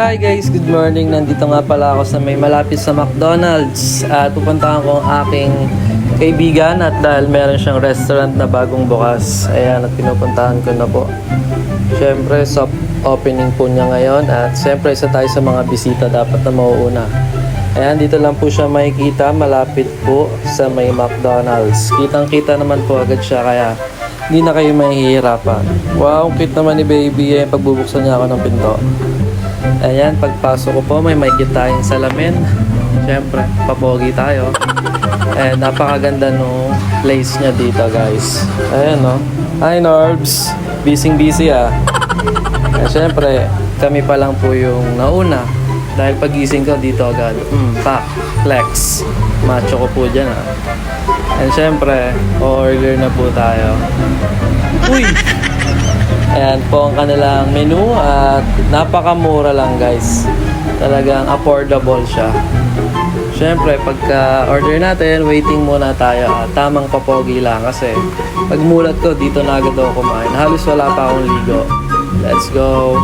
Hi guys, good morning. Nandito nga pala ako sa may malapit sa McDonald's at pupuntahan ko ang aking kaibigan at dahil meron siyang restaurant na bagong bukas. Ayan, at pinupuntahan ko na po. Siyempre, soft opening po niya ngayon at siyempre isa tayo sa mga bisita dapat na mauuna. Ayan, dito lang po siya makikita, malapit po sa may McDonald's. Kitang-kita naman po agad siya kaya hindi na kayo mahihirapan. Wow, cute naman ni baby eh, pagbubuksan niya ako ng pinto. Ayan, pagpasok ko po, may makikita tayong salamin. Siyempre, papogi tayo. And napakaganda no place niya dito, guys. Ayan, no. Hi, Norbs. Busy-busy, ah. Eh, Siyempre, kami pa lang po yung nauna. Dahil pagising ko dito agad, mm, pak, flex. Macho ko po dyan, ah. And syempre, order na po tayo. Uy! Ayan po ang kanilang menu at napakamura lang guys. Talagang affordable siya. Siyempre, pagka order natin, waiting muna tayo at tamang papogi lang kasi pag mulat ko, dito na agad ako kumain. Halos wala pa akong ligo. Let's go.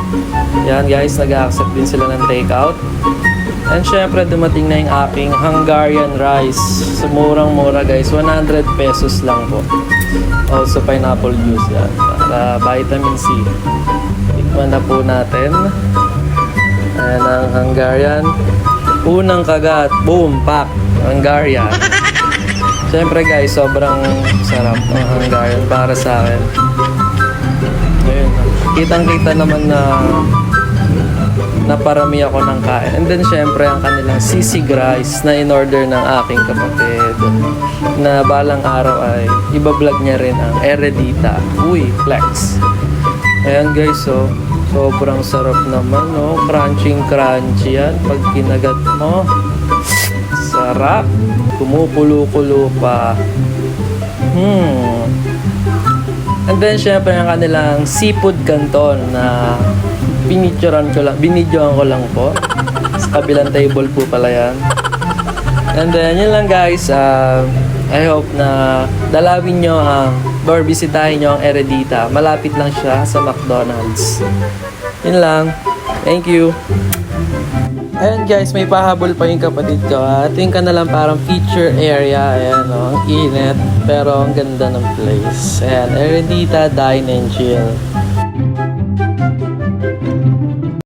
Yan guys, nag-accept din sila ng takeout. And syempre, dumating na yung aking Hungarian rice. So, murang-mura guys. 100 pesos lang po. Also, pineapple juice yan. Para vitamin C. Tikman na po natin. Ayan ang Hungarian. Unang kagat. Boom! Pak! Hungarian. Siyempre guys, sobrang sarap ng Hungarian para sa akin. Ayun. Kitang-kita naman na naparami ako ng kain. And then, syempre, ang kanilang sisig rice na in-order ng aking kapatid na balang araw ay ibablog niya rin ang Eredita. Uy, flex. Ayan guys, so sobrang sarap naman, no? Crunching crunchy yan pag kinagat mo. Sarap. Kumukulo-kulo pa. Hmm. And then, syempre, ang kanilang seafood canton na pinicturean ko lang, binidyoan ko lang po. Sa kabilang table po pala yan. And then, yun lang guys. Uh, I hope na dalawin nyo ang or bisitahin nyo ang Eredita. Malapit lang siya sa McDonald's. Yun lang. Thank you. Ayan guys, may pahabol pa yung kapatid ko. ha. Ito yung kanilang parang feature area. Ayan o, ang init. Pero ang ganda ng place. Ayan, Eredita Dine and Chill.